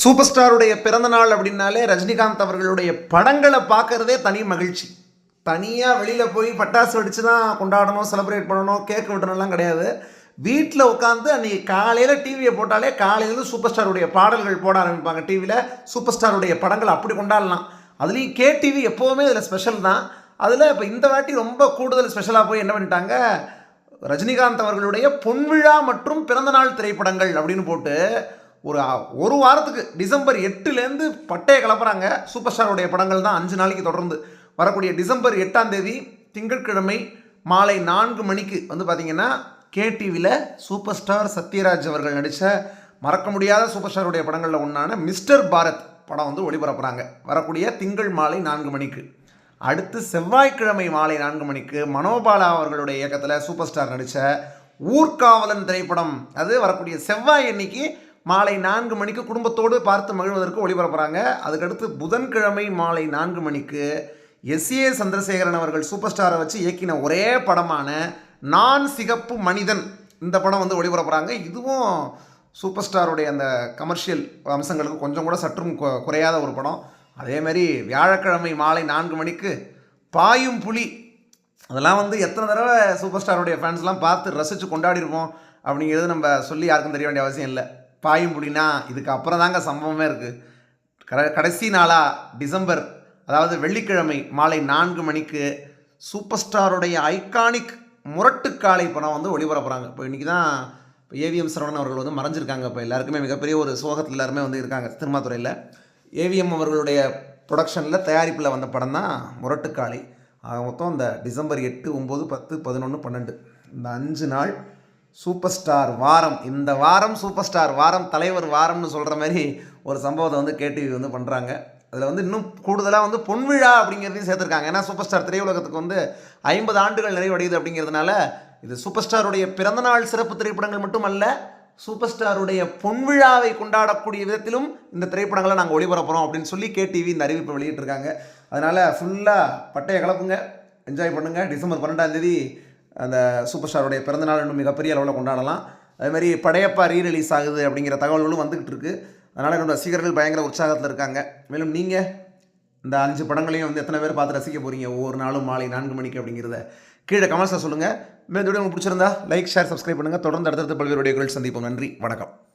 Super ஸ்டாருடைய பிறந்த நாள் அப்படின்னாலே ரஜினிகாந்த் அவர்களுடைய படங்களை பார்க்கறதே தனி மகிழ்ச்சி. தனியாக வெளியில் போய் பட்டாசு வெடிச்சு தான் கொண்டாடணும் செலிப்ரேட் பண்ணணும் கேக் விடணும்லாம் கிடையாது. வீட்டில் உட்காந்து அன்றைக்கி காலையில் டிவியை போட்டாலே காலையில் சூப்பர் ஸ்டாருடைய பாடல்கள் போட ஆரம்பிப்பாங்க. டிவியில் சூப்பர் ஸ்டாருடைய படங்கள் அப்படி கொண்டாடலாம். அதுலேயும் கே டிவி எப்போவுமே இதில் ஸ்பெஷல் தான். அதில் இப்போ இந்த வாட்டி ரொம்ப கூடுதல் ஸ்பெஷலாக போய் என்ன பண்ணிட்டாங்க? ரஜினிகாந்த் அவர்களுடைய பொன்விழா மற்றும் பிறந்தநாள் திரைப்படங்கள் அப்படின்னு போட்டு ஒரு ஒரு வாரத்துக்கு டிசம்பர் எட்டுலேருந்து பட்டையை கிளப்புறாங்க சூப்பர் ஸ்டாருடைய படங்கள் தான் அஞ்சு நாளைக்கு தொடர்ந்து. வரக்கூடிய டிசம்பர் எட்டாம் தேதி திங்கட்கிழமை மாலை நான்கு மணிக்கு வந்து பார்த்திங்கன்னா கேடிவியில் சூப்பர் ஸ்டார் சத்யராஜ் அவர்கள் நடித்த மறக்க முடியாத சூப்பர் ஸ்டாருடைய படங்களில் ஒன்றான மிஸ்டர் பாரத் படம் வந்து ஒளிபரப்புகிறாங்க வரக்கூடிய திங்கள் மாலை நான்கு மணிக்கு. அடுத்து செவ்வாய்க்கிழமை மாலை நான்கு மணிக்கு மனோபாலா அவர்களுடைய இயக்கத்தில் சூப்பர் ஸ்டார் நடித்த ஊர்காவலன் திரைப்படம். அது வரக்கூடிய செவ்வாய் அன்னைக்கு மாலை நான்கு மணிக்கு குடும்பத்தோடு பார்த்து மகிழ்வதற்கு ஒளிபரப்புகிறாங்க அதுக்கடுத்து புதன்கிழமை மாலை நான்கு மணிக்கு எஸ் ஏ சந்திரசேகரன் அவர்கள் சூப்பர் ஸ்டாரை வச்சு இயக்கின ஒரே படமான நான் சிகப்பு மனிதன் இந்த படம் வந்து ஒளிபரப்புகிறாங்க இதுவும் சூப்பர் ஸ்டாருடைய அந்த கமர்ஷியல் அம்சங்களுக்கு கொஞ்சம் கூட சற்றும் குறையாத ஒரு படம். அதேமாரி வியாழக்கிழமை மாலை நான்கு மணிக்கு பாயும் புலி. அதெல்லாம் வந்து எத்தனை தடவை சூப்பர் ஸ்டாருடைய ஃபேன்ஸ்லாம் பார்த்து ரசித்து கொண்டாடிருப்போம் அப்படிங்கிறது நம்ம சொல்லி யாருக்கும் தெரிய வேண்டிய அவசியம் இல்லை. பாயும் முடினா இதுக்கு அப்புறம் தாங்க சம்பவமே இருக்குது கட கடைசி நாளாக டிசம்பர் அதாவது வெள்ளிக்கிழமை மாலை நான்கு மணிக்கு சூப்பர் ஸ்டாருடைய ஐகானிக் முரட்டுக்காலை படம் வந்து ஒளிபரப்புகிறாங்க இப்போ இன்றைக்கி தான் இப்போ ஏவிஎம் சரவணன் அவர்கள் வந்து மறைஞ்சிருக்காங்க. இப்போ எல்லாருக்குமே மிகப்பெரிய ஒரு சோகத்தில் எல்லாருமே வந்து இருக்காங்க திருமாத்துறையில் ஏவிஎம் அவர்களுடைய ப்ரொடக்ஷனில் தயாரிப்பில் வந்த படம் தான் முரட்டுக்காளி மொத்தம் இந்த டிசம்பர் எட்டு ஒம்பது பத்து பதினொன்று பன்னெண்டு. இந்த அஞ்சு நாள் சூப்பர் ஸ்டார் வாரம். இந்த வாரம் சூப்பர் ஸ்டார் வாரம் தலைவர் வாரம்னு சொல்கிற மாதிரி ஒரு சம்பவத்தை வந்து கேடிவி வந்து பண்ணுறாங்க அதில் வந்து இன்னும் கூடுதலாக வந்து பொன்விழா அப்படிங்கிறதையும் சேர்த்துருக்காங்க. ஏன்னா சூப்பர் ஸ்டார் திரையுலகத்துக்கு வந்து ஐம்பது ஆண்டுகள் நிறைவடையுது அப்படிங்கிறதுனால இது சூப்பர் ஸ்டாருடைய பிறந்தநாள் சிறப்பு திரைப்படங்கள் மட்டுமல்ல சூப்பர் ஸ்டாருடைய பொன்விழாவை கொண்டாடக்கூடிய விதத்திலும் இந்த திரைப்படங்களை நாங்கள் ஒளிபரப்புகிறோம் அப்படின்னு சொல்லி கேடிவி இந்த அறிவிப்பை வெளியிட்டிருக்காங்க. அதனால் ஃபுல்லாக பட்டையை கலப்புங்க என்ஜாய் பண்ணுங்கள் டிசம்பர் பன்னெண்டாம் தேதி அந்த சூப்பர் ஸ்டாருடைய பிறந்தநாள் இன்னும் மிகப்பெரிய அளவில் கொண்டாடலாம். அதேமாதிரி படையப்பா ரீ ரிலீஸ் ஆகுது அப்படிங்கிற தகவல்களும் வந்துக்கிட்டு இருக்குது அதனால் என்னோடய ரசிகர்கள் பயங்கர உற்சாகத்தில் இருக்காங்க. மேலும் நீங்கள் இந்த அஞ்சு படங்களையும் வந்து எத்தனை பேர் பார்த்து ரசிக்க போகிறீங்க ஒவ்வொரு நாளும் மாலை நான்கு மணிக்கு அப்படிங்கிறத கீழே கமெண்ட்ஸில் சொல்லுங்கள் மேலும் உங்களுக்கு பிடிச்சிருந்தா லைக் ஷேர் சப்ஸ்கிரைப் பண்ணுங்கள் தொடர்ந்து அடுத்தடுத்த பல்வேறு வீடியோக்கள் சந்திப்போம். நன்றி. வணக்கம்.